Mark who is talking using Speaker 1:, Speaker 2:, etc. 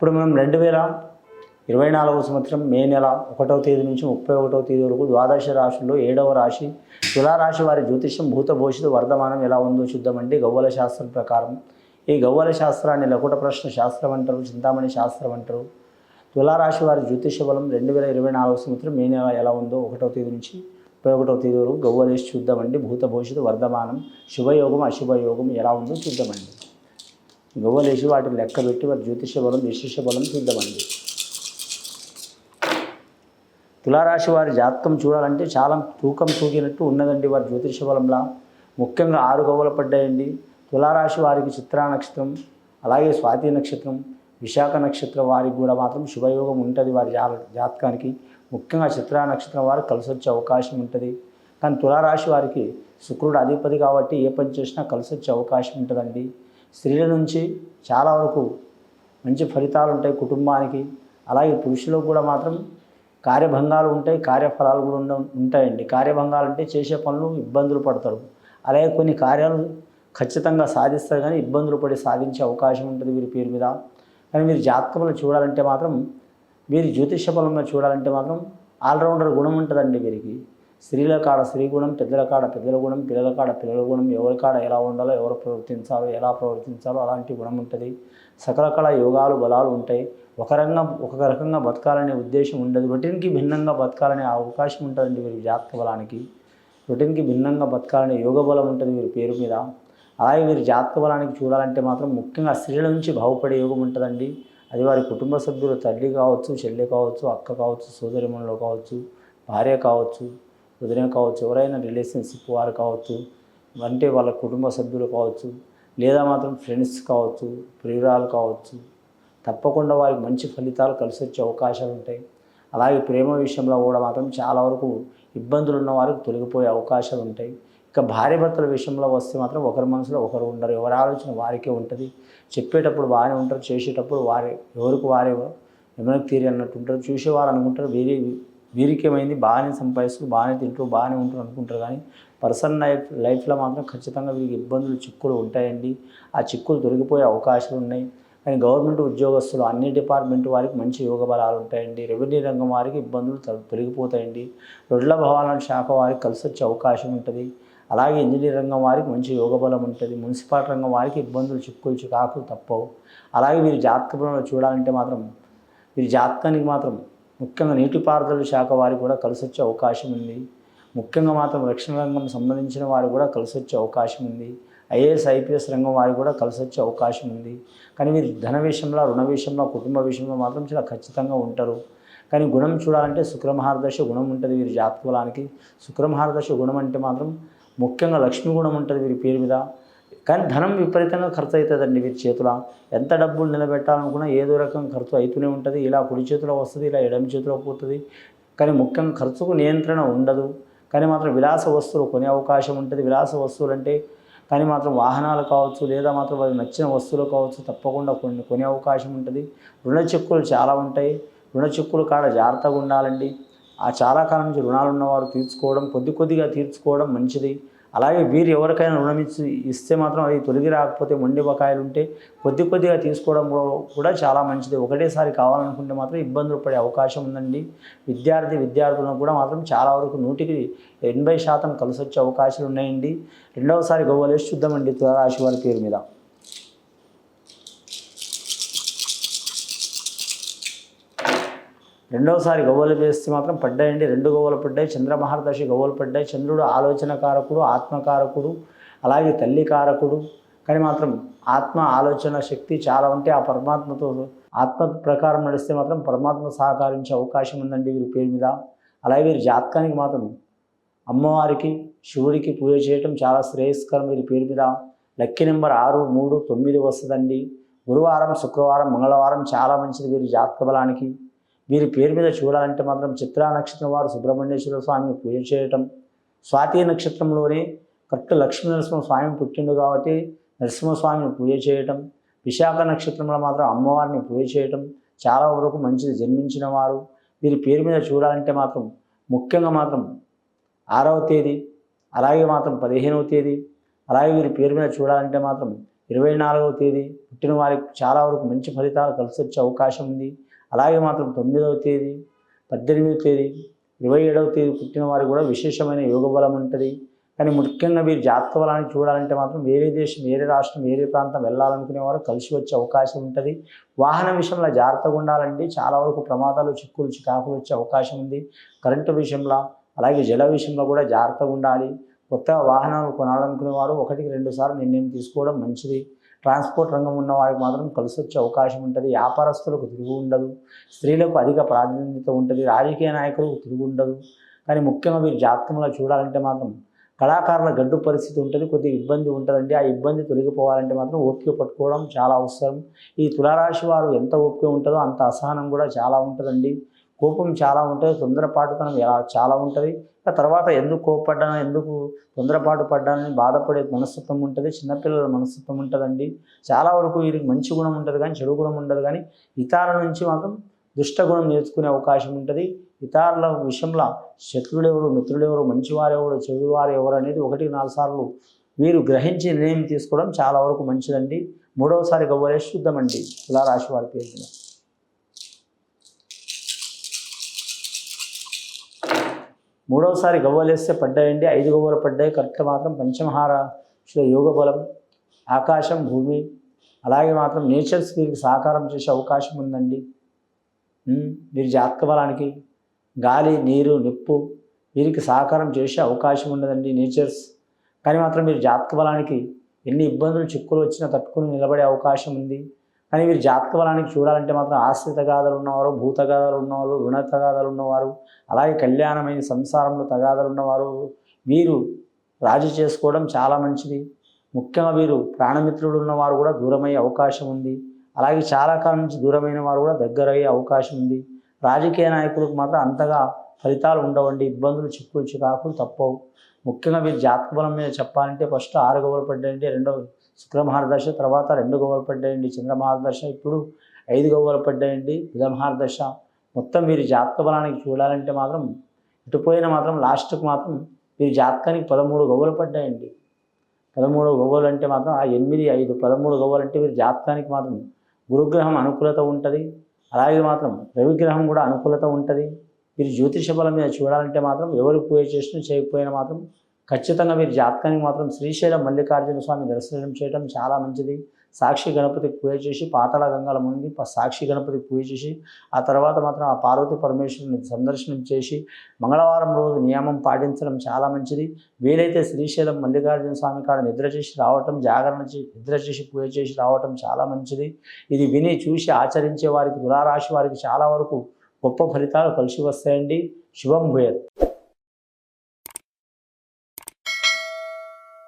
Speaker 1: ఇప్పుడు మనం రెండు వేల ఇరవై నాలుగవ సంవత్సరం మే నెల ఒకటవ తేదీ నుంచి ముప్పై ఒకటవ తేదీ వరకు ద్వాదశ రాశుల్లో ఏడవ రాశి తులారాశి వారి జ్యోతిష్యం భూత భవిష్యత్తు వర్ధమానం ఎలా ఉందో చూద్దామండి గవ్వల శాస్త్రం ప్రకారం. ఈ గవ్వల శాస్త్రాన్ని లకుట ప్రశ్న శాస్త్రం అంటారు చింతామణి శాస్త్రం అంటారు. తులారాశి వారి జ్యోతిష బలం రెండు వేల ఇరవై నాలుగవ సంవత్సరం మే నెల ఎలా ఉందో ఒకటవ తేదీ నుంచి ముప్పై ఒకటవ తేదీ వరకు గవ్వలేసి చూద్దామండి భూత భవిష్యత్తు వర్ధమానం శుభయోగం అశుభయోగం ఎలా ఉందో చూద్దామండి గవ్వలేసి వాటిని లెక్క పెట్టి వారి జ్యోతిష బలం విశేష బలం చూద్దామండి. తులారాశి వారి జాతకం చూడాలంటే చాలా తూకం తూగినట్టు ఉన్నదండి వారి జ్యోతిష బలంలా. ముఖ్యంగా ఆరు గవ్వలు పడ్డాయండి. తులారాశి వారికి చిత్రా నక్షత్రం అలాగే స్వాతి నక్షత్రం విశాఖ నక్షత్రం వారికి కూడా మాత్రం శుభయోగం ఉంటుంది వారి జా జాతకానికి. ముఖ్యంగా చిత్రా నక్షత్రం వారికి కలిసి వచ్చే అవకాశం ఉంటుంది. కానీ తులారాశి వారికి శుక్రుడు అధిపతి కాబట్టి ఏ పని చేసినా కలిసి వచ్చే అవకాశం ఉంటుందండి. స్త్రీల నుంచి చాలా వరకు మంచి ఫలితాలు ఉంటాయి కుటుంబానికి. అలాగే పురుషులకు కూడా మాత్రం కార్యభంగాలు ఉంటాయి కార్యఫలాలు కూడా ఉండ ఉంటాయండి. కార్యభంగాలు అంటే చేసే పనులు ఇబ్బందులు పడతారు. అలాగే కొన్ని కార్యాలు ఖచ్చితంగా సాధిస్తారు కానీ ఇబ్బందులు పడి సాధించే అవకాశం ఉంటుంది వీరి పేరు మీద. కానీ మీరు జాతకంలో చూడాలంటే మాత్రం వీరి జ్యోతిష బలంలో చూడాలంటే మాత్రం ఆల్రౌండర్ గుణం ఉంటుందండి వీరికి. స్త్రీల కాడ స్త్రీ గుణం పెద్దల కాడ పెద్దల గుణం పిల్లల కాడ పిల్లల గుణం ఎవరి కాడ ఎలా ఉండాలో ఎవరు ప్రవర్తించాలో ఎలా ప్రవర్తించాలో అలాంటి గుణం ఉంటుంది. సకల కళ యోగాలు బలాలు ఉంటాయి. ఒక రంగా ఒక రకంగా బతకాలనే ఉద్దేశం ఉండదు. రొటీన్కి భిన్నంగా బతకాలనే అవకాశం ఉంటుందండి వీరి జాతక బలానికి. రొటీన్కి భిన్నంగా బతకాలనే యోగ బలం ఉంటుంది వీరి పేరు మీద. అలాగే వీరి జాతక బలానికి చూడాలంటే మాత్రం ముఖ్యంగా స్త్రీల నుంచి బాగుపడే యోగం ఉంటుందండి. అది వారి కుటుంబ సభ్యులు తల్లి కావచ్చు చెల్లి కావచ్చు అక్క కావచ్చు సోదరిమణులు కావచ్చు భార్య కావచ్చు వదిన కావచ్చు. ఎవరైనా రిలేషన్షిప్ వారు కావచ్చు అంటే వాళ్ళ కుటుంబ సభ్యులు కావచ్చు లేదా మాత్రం ఫ్రెండ్స్ కావచ్చు ప్రియురాలు కావచ్చు తప్పకుండా వారికి మంచి ఫలితాలు కలిసి వచ్చే అవకాశాలు ఉంటాయి. అలాగే ప్రేమ విషయంలో కూడా మాత్రం చాలా వరకు ఇబ్బందులు ఉన్న వారికి తొలగిపోయే అవకాశాలు ఉంటాయి. ఇక భార్య భర్తల విషయంలో వస్తే మాత్రం ఒకరి మనసులో ఒకరు ఉండరు ఎవరి ఆలోచన వారికే ఉంటుంది. చెప్పేటప్పుడు బాగానే ఉంటారు చేసేటప్పుడు వారే ఎవరికి వారే ఎవరికి తీరి అన్నట్టు ఉంటారు చూసేవారు అనుకుంటారు వేరే వీరికేమైంది? బాగానే సంపాదిస్తూ బాగానే తింటూ బాగానే ఉంటారు అనుకుంటారు కానీ పర్సనల్ లైఫ్ లైఫ్లో మాత్రం ఖచ్చితంగా వీరికి ఇబ్బందులు చిక్కులు ఉంటాయండి. ఆ చిక్కులు దొరికిపోయే అవకాశాలు ఉన్నాయి. కానీ గవర్నమెంట్ ఉద్యోగస్తులు అన్ని డిపార్ట్మెంట్ వారికి మంచి యోగ బలాలు ఉంటాయండి. రెవెన్యూ రంగం వారికి ఇబ్బందులు తొలగిపోతాయండి. రొడ్ల భవనాల శాఖ వారికి కలిసి వచ్చే అవకాశం ఉంటుంది. అలాగే ఇంజనీర్ రంగం వారికి మంచి యోగ బలం ఉంటుంది. మున్సిపాలిటీ రంగం వారికి ఇబ్బందులు చిక్కులు చికాకులు తప్పవు. అలాగే వీరి జాతక బలంలో చూడాలంటే మాత్రం వీరి జాతకానికి మాత్రం ముఖ్యంగా నీటిపారుదల శాఖ వారికి కూడా కలిసి వచ్చే అవకాశం ఉంది. ముఖ్యంగా మాత్రం రక్షణ రంగం సంబంధించిన వారు కూడా కలిసి వచ్చే అవకాశం ఉంది. ఐఏఎస్ ఐపీఎస్ రంగం వారికి కూడా కలిసి వచ్చే అవకాశం ఉంది. కానీ వీరు ధన విషయంలో రుణ విషయంలో కుటుంబ విషయంలో మాత్రం చాలా ఖచ్చితంగా ఉంటారు. కానీ గుణం చూడాలంటే శుక్రమహారదశ గుణం ఉంటుంది వీరి జాతకులానికి శుక్రమహారదశ గుణం అంటే మాత్రం ముఖ్యంగా లక్ష్మీ గుణం ఉంటుంది వీరి పేరు మీద. కానీ ధనం విపరీతంగా ఖర్చు అవుతుందండి వీరి చేతిలో. ఎంత డబ్బులు నిలబెట్టాలనుకున్నా ఏదో రకం ఖర్చు అవుతూనే ఉంటుంది. ఇలా కుడి చేతిలో వస్తుంది ఇలా ఎడమ చేతిలో పోతుంది. కానీ ముఖ్యంగా ఖర్చుకు నియంత్రణ ఉండదు. కానీ మాత్రం విలాస వస్తువులు కొనే అవకాశం ఉంటుంది. విలాస వస్తువులు అంటే కానీ మాత్రం వాహనాలు కావచ్చు లేదా మాత్రం వారికి నచ్చిన వస్తువులు కావచ్చు తప్పకుండా కొన్ని కొనే అవకాశం ఉంటుంది. రుణ చెక్కులు చాలా ఉంటాయి. రుణ చెక్కులు కాడ జాగ్రత్తగా ఉండాలండి. ఆ చాలా కాలం నుంచి రుణాలు ఉన్నవారు తీర్చుకోవడం కొద్ది కొద్దిగా తీర్చుకోవడం మంచిది. అలాగే వీరు ఎవరికైనా రుణం ఇచ్చి ఇస్తే మాత్రం అది తొలగి రాకపోతే మొండి బకాయిలు ఉంటే కొద్ది కొద్దిగా తీసుకోవడం కూడా- చాలా మంచిది. ఒకటేసారి కావాలనుకుంటే మాత్రం ఇబ్బందులు పడే అవకాశం ఉందండి. విద్యార్థి విద్యార్థులకు కూడా మాత్రం చాలా వరకు నూటికి ఎనభై శాతం కలిసొచ్చే అవకాశాలు ఉన్నాయండి. రెండవసారి గవ్వలేసి చూద్దామండి తులారాశి వారి పేరు మీద. రెండవసారి గవ్వలు వేస్తే మాత్రం పడ్డాయండి. రెండు గవ్వలు పడ్డాయి. చంద్రమహర్దశి గవ్వలు పడ్డాయి. చంద్రుడు ఆలోచన కారకుడు ఆత్మకారకుడు అలాగే తల్లి కారకుడు కానీ మాత్రం ఆత్మ ఆలోచన శక్తి చాలా ఉంటే ఆ పరమాత్మతో ఆత్మ ప్రకారం నడిస్తే మాత్రం పరమాత్మ సహకరించే అవకాశం ఉందండి వీరి పేరు మీద. అలాగే వీరి జాతకానికి మాత్రం అమ్మవారికి శివుడికి పూజ చేయటం చాలా శ్రేయస్కరం వీరి పేరు మీద. లక్కీ నెంబర్ ఆరు మూడు తొమ్మిది వస్తుందండి. గురువారం శుక్రవారం మంగళవారం చాలా మంచిది వీరి జాతక బలానికి. వీరి పేరు మీద చూడాలంటే మాత్రం చిత్రా నక్షత్రం వారు సుబ్రహ్మణ్యేశ్వర స్వామిని పూజ చేయటం. స్వాతి నక్షత్రంలోనే కరెక్ట్ లక్ష్మీ నరసింహ స్వామి పుట్టిండు కాబట్టి నరసింహస్వామిని పూజ చేయటం. విశాఖ నక్షత్రంలో మాత్రం అమ్మవారిని పూజ చేయటం. చాలా వరకు మంచిది జన్మించిన వారు. వీరి పేరు మీద చూడాలంటే మాత్రం ముఖ్యంగా మాత్రం ఆరవ తేదీ అలాగే మాత్రం పదిహేనవ తేదీ అలాగే వీరి పేరు మీద చూడాలంటే మాత్రం ఇరవై నాలుగవ తేదీ పుట్టిన వారికి చాలా వరకు మంచి ఫలితాలు కలిసి వచ్చే అవకాశం ఉంది. అలాగే మాత్రం తొమ్మిదవ తేదీ పద్దెనిమిదవ తేదీ ఇరవై ఏడవ తేదీ పుట్టిన వారికి కూడా విశేషమైన యోగ బలం ఉంటుంది. కానీ ముఖ్యంగా మీరు జాతక బలాన్ని చూడాలంటే మాత్రం వేరే దేశం వేరే రాష్ట్రం వేరే ప్రాంతం వెళ్ళాలనుకునేవారు కలిసి వచ్చే అవకాశం ఉంటుంది. వాహన విషయంలో జాగ్రత్తగా ఉండాలంటే చాలా వరకు ప్రమాదాలు చిక్కులు చికాకులు వచ్చే అవకాశం ఉంది. కరెంటు విషయంలో అలాగే జల విషయంలో కూడా జాగ్రత్తగా ఉండాలి. కొత్త వాహనాలు కొనాలనుకునేవారు ఒకటికి రెండు సార్లు నిర్ణయం తీసుకోవడం మంచిది. ట్రాన్స్పోర్ట్ రంగం ఉన్న వారికి మాత్రం కలిసి వచ్చే అవకాశం ఉంటుంది. వ్యాపారస్తులకు తిరుగు ఉండదు. స్త్రీలకు అధిక ప్రాధాన్యత ఉంటుంది. రాజకీయ నాయకులకు తిరుగు ఉండదు. కానీ ముఖ్యంగా మీరు జాతకంలో చూడాలంటే మాత్రం కళాకారుల గడ్డు పరిస్థితి ఉంటుంది. కొద్దిగా ఇబ్బంది ఉంటుందండి. ఆ ఇబ్బంది తొలగిపోవాలంటే మాత్రం ఓపిక పట్టుకోవడం చాలా అవసరం. ఈ తులారాశి వారు ఎంత ఓపిక ఉంటుందో అంత అసహనం కూడా చాలా ఉంటుందండి. కోపం చాలా ఉంటుంది తొందరపాటుతనం ఎలా చాలా ఉంటుంది. ఆ తర్వాత ఎందుకు కోపడ్డాను ఎందుకు తొందరపాటు పడ్డానని బాధపడే మనస్తత్వం ఉంటుంది చిన్నపిల్లల మనస్తత్వం ఉంటుందండి. చాలా వరకు వీరికి మంచి గుణం ఉంటుంది కానీ చెడు గుణం ఉండదు కానీ ఇతరుల నుంచి మాత్రం దుష్టగుణం నేర్చుకునే అవకాశం ఉంటుంది. ఇతరుల విషయంలో శత్రుడు ఎవరు మిత్రుడు ఎవరు మంచివారు ఎవరు చెడువారు ఎవరు అనేది ఒకటి నాలుగు సార్లు మీరు గ్రహించి నిర్ణయం తీసుకోవడం చాలా వరకు మంచిదండి. మూడవసారి గవ్వలే శుద్ధమండి. తులారాశి వారి పేరు మూడవసారి గవ్వలేస్తే పడ్డాయండి. ఐదు గవ్వలు పడ్డాయి. కరెక్ట్ మాత్రం పంచమహార యోగ బలం ఆకాశం భూమి. అలాగే మాత్రం నేచర్స్ వీరికి సహకారం చేసే అవకాశం ఉందండి. మీరు జాతక బలానికి గాలి నీరు నిప్పు వీరికి సహకారం చేసే అవకాశం ఉండదండి నేచర్స్. కానీ మాత్రం మీరు జాతక బలానికి ఎన్ని ఇబ్బందులు చిక్కులు వచ్చినా తట్టుకుని నిలబడే అవకాశం ఉంది. కానీ మీరు జాతక బలానికి చూడాలంటే మాత్రం ఆశ్రిత గాథలు ఉన్నవారు భూత గాథలు ఉన్నవారు రుణ తగాదాలు ఉన్నవారు అలాగే కళ్యాణమైన సంసారంలో తగాదాలు ఉన్నవారు వీరు రాజీ చేసుకోవడం చాలా మంచిది. ముఖ్యంగా వీరు ప్రాణమిత్రులు ఉన్నవారు కూడా దూరమయ్యే అవకాశం ఉంది. అలాగే చాలా కాలం నుంచి దూరమైన వారు కూడా దగ్గర అయ్యే అవకాశం ఉంది. రాజకీయ నాయకులకు మాత్రం అంతగా ఫలితాలు ఉండవండి. ఇబ్బందులు చిక్కులు చికాకులు తప్పవు. ముఖ్యంగా మీరు జాతక బలం మీద చెప్పాలంటే ఫస్ట్ ఆరు గోవలు పడ్డాయండి రెండో శుక్రమహారదర్శ తర్వాత రెండు గోవలు పడ్డాయండి చంద్రమహారదశ ఇప్పుడు ఐదు గోవలు పడ్డాయండి బుధ మొత్తం వీరి జాతక బలానికి చూడాలంటే మాత్రం ఇటుపోయిన మాత్రం లాస్ట్కి మాత్రం వీరి జాతకానికి పదమూడు గవ్వలు పడ్డాయండి. పదమూడు గవ్వలు అంటే మాత్రం ఆ ఎనిమిది ఐదు పదమూడు గవ్వలు అంటే వీరి జాతకానికి మాత్రం గురుగ్రహం అనుకూలత ఉంటుంది. అలాగే మాత్రం రవిగ్రహం కూడా అనుకూలత ఉంటుంది. మీరు జ్యోతిష బలం మీద చూడాలంటే మాత్రం ఎవరు పూజ చేసినా చేయకపోయినా మాత్రం ఖచ్చితంగా మీరు జాతకానికి మాత్రం శ్రీశైలం మల్లికార్జున స్వామి దర్శనం చేయడం చాలా మంచిది. సాక్షి గణపతికి పూజ చేసి పాతాళ గంగల మునిగి సాక్షి గణపతికి పూజ చేసి ఆ తర్వాత మాత్రం ఆ పార్వతీ పరమేశ్వరుని సందర్శనం చేసి మంగళవారం రోజు నియమం పాటించడం చాలా మంచిది. వీలైతే శ్రీశైలం మల్లికార్జున స్వామి కాడ నిద్ర చేసి రావటం జాగరణ చేసి నిద్ర చేసి పూజ చేసి రావటం చాలా మంచిది. ఇది విని చూసి ఆచరించే వారికి తులారాశి వారికి చాలా వరకు గొప్ప ఫలితాలు కలిసి వస్తాయండి. శుభం భూయత్.